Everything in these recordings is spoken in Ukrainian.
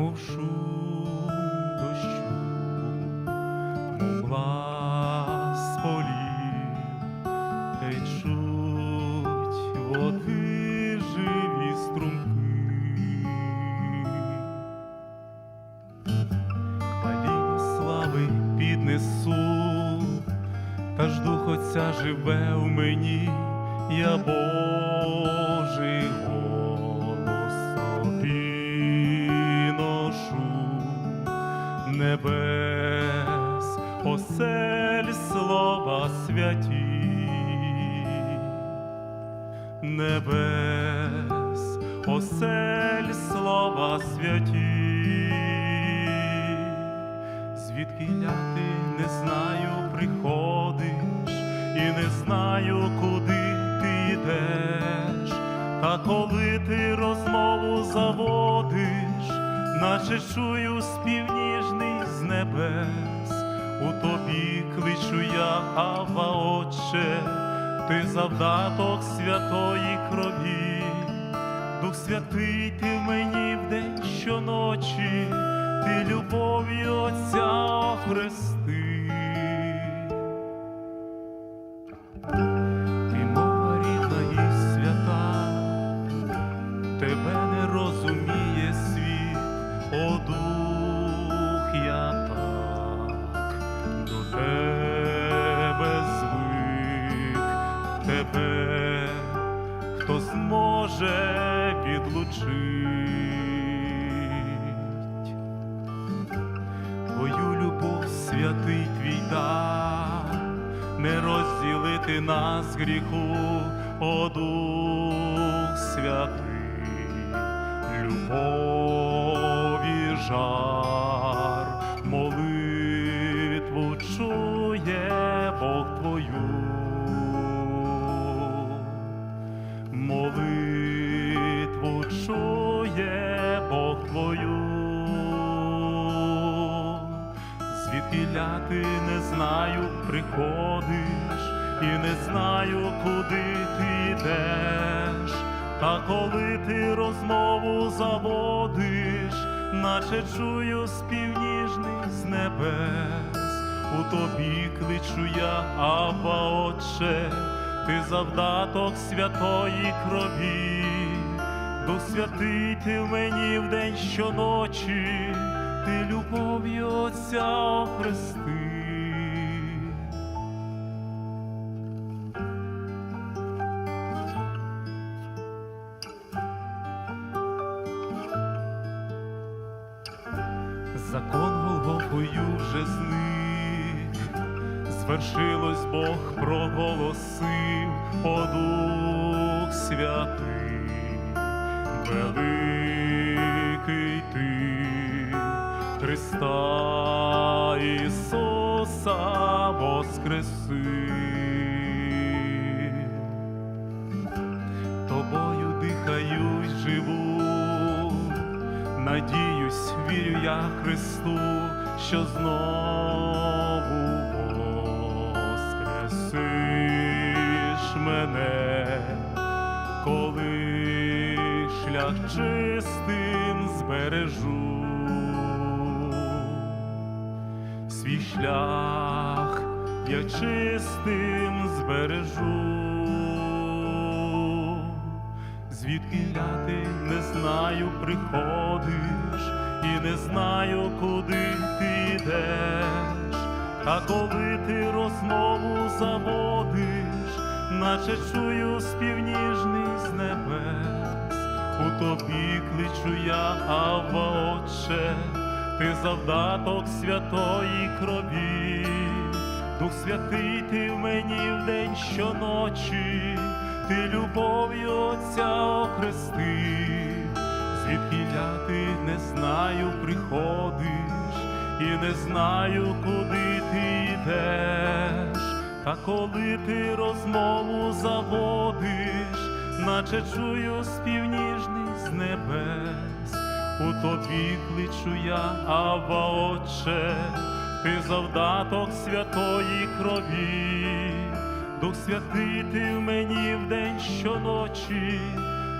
шум дощу, мгла з полів, течуть води живі струмки. Палінь слави піднесу, та ж дух Отця живе в мені, я Божий небес, осель слова святі, небес, осель слова святі, звідки ти не знаю, приходиш, і не знаю, куди ти йдеш, та коли ти розмову заводиш, наче чую спів ніжний з небес, у тобі кличу я, Ава, Отче, ти завдаток святої крові. Дух Святий ти мені вдень щоночі, ти любов'ю Отця охрести. Зможе відлучить твою любов, святий твій дар, не розділити нас гріху, о Дух святий, любові жар, молитву чує Бог твою твою, звідки ти не знаю, приходиш, і не знаю, куди ти йдеш, та коли ти розмову заводиш, наче чую спів ніжний з небес, у тобі кличу я, Абба, Отче, ти завдаток святої крові, Дух святий ти в мені вдень щоночі, ти любов'ю Отця охрести. Закон Голгофою вже зник, звершилось Бог проголосив, о Дух Святий, великий ти, Христа Ісуса воскресив. Тобою дихаю й живу, надіюсь, вірю я Христу, що знову воскресиш мене, шлях чистим збережу, свій шлях я чистим збережу. Звідки ти не знаю, приходиш, і не знаю, куди ти йдеш, а коли ти розмову заводиш, наче чую спів ніжний з небес, у тобі кличу я, Авва, Отче, ти завдаток святої крові. Дух святий ти в мені вдень щоночі, ти любов'ю Отця охрести, звідки ти не знаю, приходиш, і не знаю, куди ти йдеш, та коли ти розмову заводиш, наче чую спів ніжний з небес, у тобі кличу я, Авва, Отче, ти завдаток святої крові, Дух святий ти в мені вдень щоночі,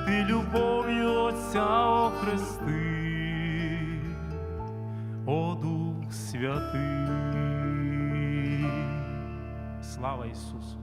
ти любов'ю Отця охрести. святий. Слава Ісусу!